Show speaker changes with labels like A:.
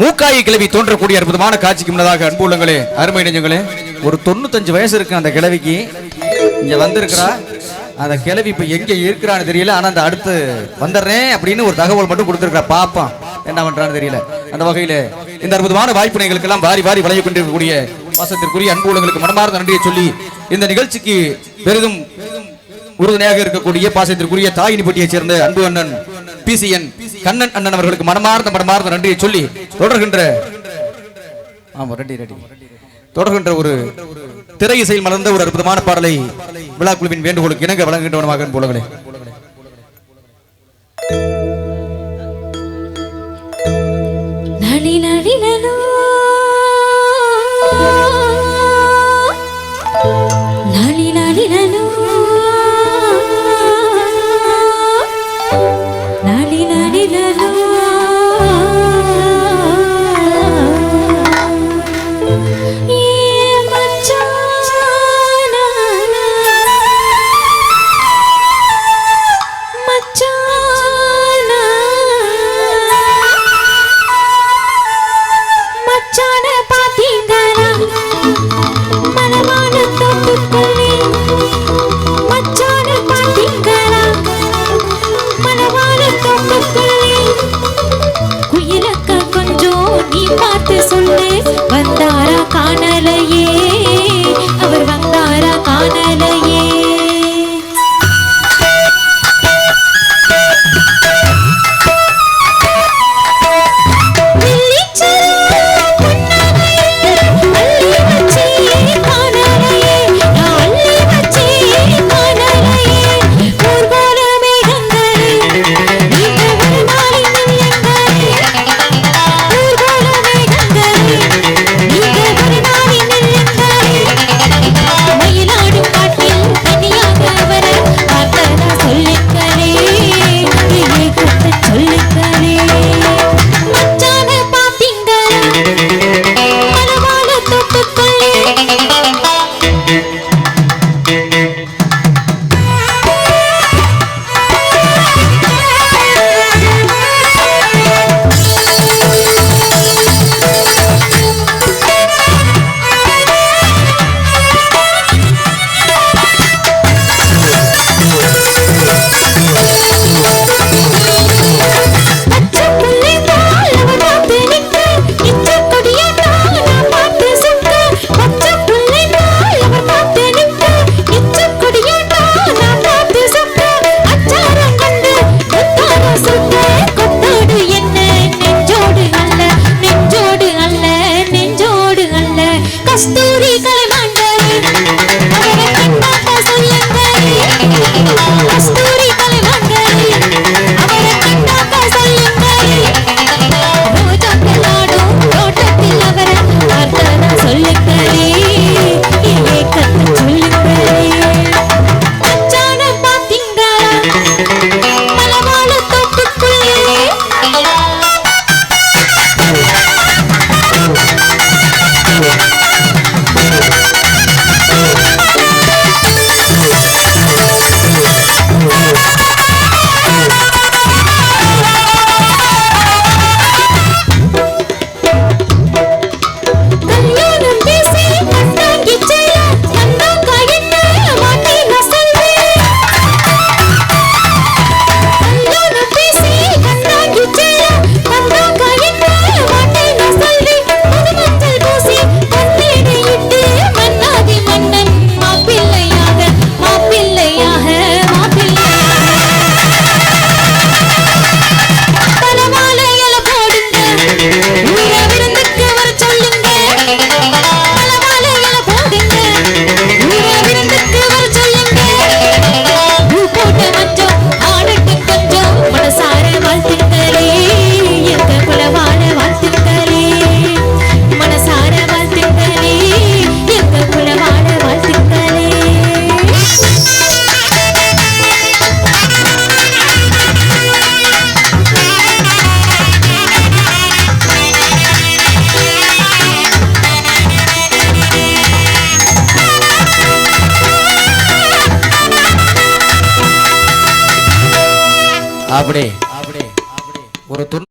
A: மூக்காயி கிழவி தோன்றக்கூடிய அற்புதமான காட்சிக்கு முன்னதாக அன்பு உள்ளங்களே அருமை நெஞ்சங்களே ஒரு தொண்ணூத்தஞ்சு வயசு இருக்கு அந்த கிழவிக்கு இங்க வந்திருக்கிறா. அந்த கிழவி இப்ப எங்க இருக்கிறான்னு தெரியல. ஆனா அந்த அடுத்து வந்துடுறேன் அப்படின்னு ஒரு தகவல் மட்டும் கொடுத்துருக்கா பாப்பான் என்ன பண்றான்னு தெரியல. அந்த வகையில இந்த அற்புதமான வாய்ப்பினைகளுக்கு எல்லாம் வாரி வாரி வளைய கொண்டிருக்கக்கூடிய பாசத்திற்குரிய அன்பு உள்ளங்களுக்கு மனமார்ந்த நன்றியை சொல்லி இந்த நிகழ்ச்சிக்கு பெரிதும் உறுதுணையாக இருக்கக்கூடிய பாசத்திற்குரிய தாயினிப்பட்டியைச் சேர்ந்த அன்பு அண்ணன் பிசிஎன் கண்ணன் அண்ணன் அவர்களுக்கு மனமார்ந்த மனமார்ந்த நன்றியை சொல்லி தொடர்கின்ற ஆமா ரெடி ரெடி. தொடர்கின்ற ஒரு திரை இசையில் மலர்ந்த ஒரு அற்புதமான பாடலை விழா குழுவின் வேண்டுகோளுக்கு இணங்க வழங்குகின்றவனமாக போலங்களே
B: நளி நளி நலோ கஸ்தூரி
A: அப்படி ஒரு தொண்ணூறு